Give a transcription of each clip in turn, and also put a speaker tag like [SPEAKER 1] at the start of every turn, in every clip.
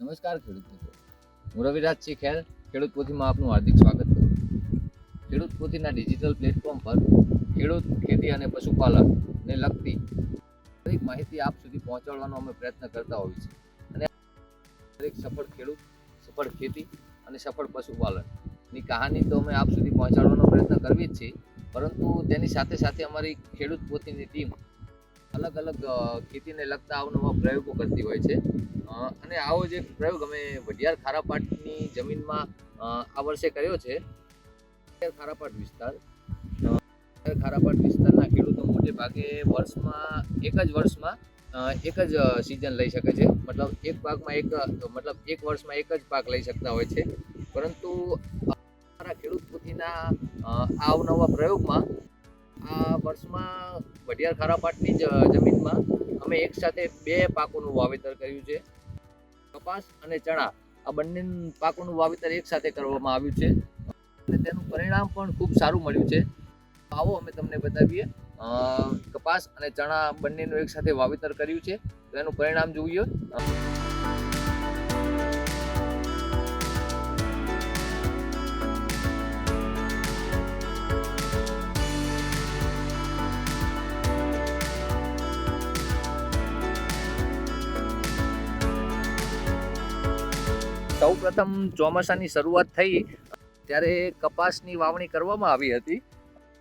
[SPEAKER 1] નમસ્કાર, ખેડૂત મિત્રો. હું રવિરાજસિંહ ખેર, ખેડૂત પોથીમાં આપનું હાર્દિક સ્વાગત કરું ખેડૂત પોથીના ડિજિટલ પ્લેટફોર્મ પર ખેડૂત, ખેતી અને પશુપાલનને લગતી દરેક માહિતી આપ સુધી પહોંચાડવાનો અમે પ્રયત્ન કરતા હોઈએ છીએ. અને દરેક સફળ ખેડૂત, સફળ ખેતી અને સફળ પશુપાલનની કહાની તો અમે આપ સુધી પહોંચાડવાનો પ્રયત્ન કરવી જ છીએ પરંતુ તેની સાથે સાથે અમારી ખેડૂત પોથીની ટીમ અલગ અલગ ખેતીને લગતા અવનવા પ્રયોગો કરતી હોય છે. અને આવો જ એક પ્રયોગ અમે વઢિયાર ખારાપાટની જમીનમાં આ વર્ષે કર્યો છે. ખારાપાટ વિસ્તાર. ખારાપાટ વિસ્તારના ખેડૂતો મોટે ભાગે વર્ષમાં એક જ વર્ષમાં એક જ સિઝન લઈ શકે છે. મતલબ એક પાકમાં એક મતલબ એક વર્ષમાં એક જ પાક લઈ શકતા હોય છે. પરંતુ અમારા ખેડૂત પોથીના અ, આ અવનવા પ્રયોગમાં વર્ષમાં વઢિયાર ખારાપાટની જ જમીનમાં અમે એકસાથે બે પાકોનું વાવેતર કર્યું છે. કપાસ અને ચણા, આ બંને પાકોનું વાવેતર એકસાથે કરવામાં આવ્યું છે. અને તેનું પરિણામ પણ ખૂબ સારું મળ્યું છે. આવો અમે તમને બતાવીએ. કપાસ અને ચણા બંનેનું એકસાથે વાવેતર કર્યું છે. તો એનું પરિણામ જોઈએ. સૌ પ્રથમ ચોમાસાની શરૂઆત થઈ, ત્યારે કપાસની વાવણી કરવામાં આવી હતી.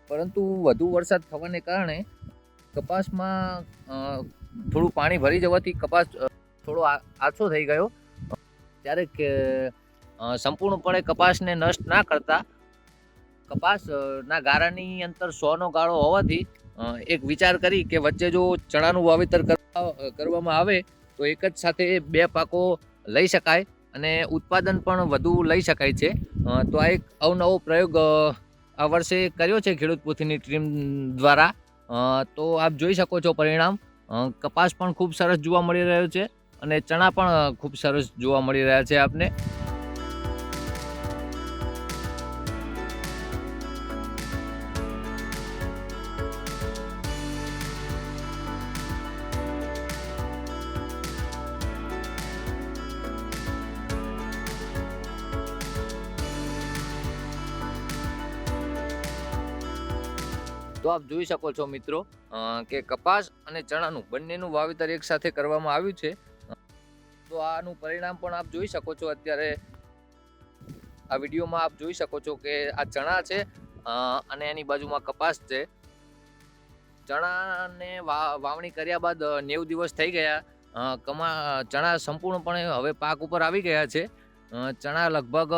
[SPEAKER 1] પરંતુ વધુ વરસાદ થવાને કારણે કપાસમાં થોડું પાણી ભરી જવાથી કપાસ થોડો આછો થઈ ગયો. ત્યારે કે સંપૂર્ણપણે કપાસને નષ્ટ ના કરતા કપાસના ગારાની અંતર સોનો ગાળો હોવાથી એક વિચાર કરી કે વચ્ચે જો ચણાનું વાવેતર કરવા- કરવામાં આવે, તો એક જ સાથે બે પાકો લઈ શકાય. અને ઉત્પાદન પણ વધુ લઈ શકાય છે. તો આ એક અવનવો પ્રયોગ આ વર્ષે કર્યો છે ખેડૂત પોથીની ટીમ દ્વારા. તો આપ જોઈ શકો છો પરિણામ. કપાસ પણ ખૂબ સરસ જોવા મળી રહ્યો છે અને ચણા પણ ખૂબ સરસ જોવા મળી રહ્યા છે આપને. તો આપ જોઈ શકો છો મિત્રો કે કપાસ અને ચણાનું બંનેનું વાવેતર એક સાથે કરવામાં આવ્યું છે. તો આનું પરિણામ પણ આપ જોઈ શકો છો અત્યારે. આ વિડીયોમાં આપ જોઈ શકો છો કે આ ચણા છે અને એની બાજુમાં કપાસ છે. ચણાને વાવણી કર્યા બાદ નેવું દિવસ થઈ ગયા. કમા, ચણા સંપૂર્ણપણે હવે પાક ઉપર આવી ગયા છે. ચણા લગભગ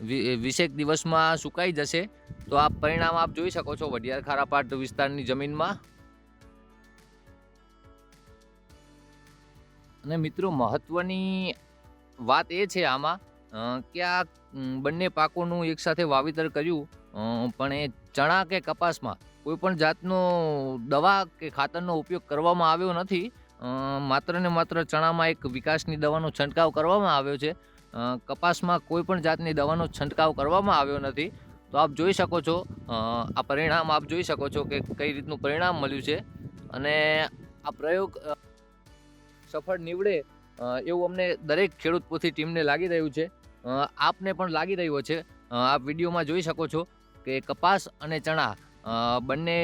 [SPEAKER 1] વીસેક દિવસમાં સુકાઈ જશે. તો આ પરિણામ આપ જોઈ શકો છો વઢિયાર ખારાપાટ વિસ્તારની જમીનમાં. અને મિત્રો, મહત્વની વાત એ છે આમાં કે આ બંને પાકોનું એકસાથે વાવેતર કર્યું પણ એ ચણા કે કપાસમાં કોઈ પણ જાતનો દવા કે ખાતરનો ઉપયોગ કરવામાં આવ્યો નથી. માત્ર ને માત્ર ચણામાં એક વિકાસની દવાનો છંટકાવ કરવામાં આવ્યો છે. કપાસમાં કોઈ પણ જાતની દવાનો છંટકાવ કરવામાં આવ્યો નથી. તો આપ જોઈ શકો છો આ પરિણામ આપ જોઈ શકો છો કે કઈ રીતનું પરિણામ મળ્યું છે. અને આ પ્રયોગ સફળ નીવડે એવું અમને દરેક ખેડૂત પોથી ટીમને લાગી રહ્યું છે. આપને પણ લાગી રહ્યો છે. આપ વિડીયોમાં જોઈ શકો છો કે કપાસ અને ચણા બંને,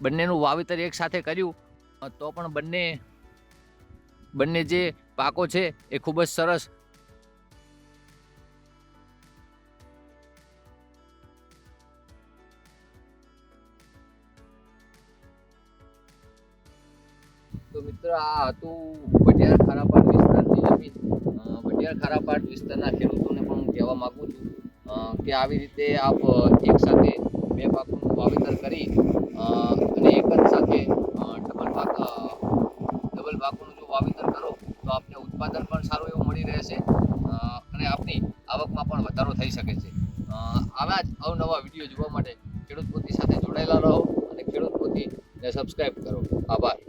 [SPEAKER 1] બંનેનું વાવેતર એક સાથે કર્યું. તો પણ બંને બંને જે પાકો છે એ ખૂબ જ સરસ તો મિત્ર, આ હતું વઢિયાર ખારાપાટ વિસ્તારની જમીન વઢિયાર ખારાપાટ વિસ્તારના ખેડૂતોને પણ હું કહેવા માગું છું કે આવી રીતે આપ એક સાથે બે પાકનું વાવેતર કરી અને એક જ સાથે ડબલ પાક ડબલ પાકોનું જો વાવેતર કરો, તો આપને ઉત્પાદન પણ સારું એવું મળી રહેશે છે અને આપની આવકમાં પણ વધારો થઈ શકે છે. આવા જ અવનવા વીડિયો જોવા માટે ખેડૂત પોતી સાથે જોડાયેલા રહો અને ખેડૂત પોતીને સબસ્ક્રાઈબ કરો. આભાર.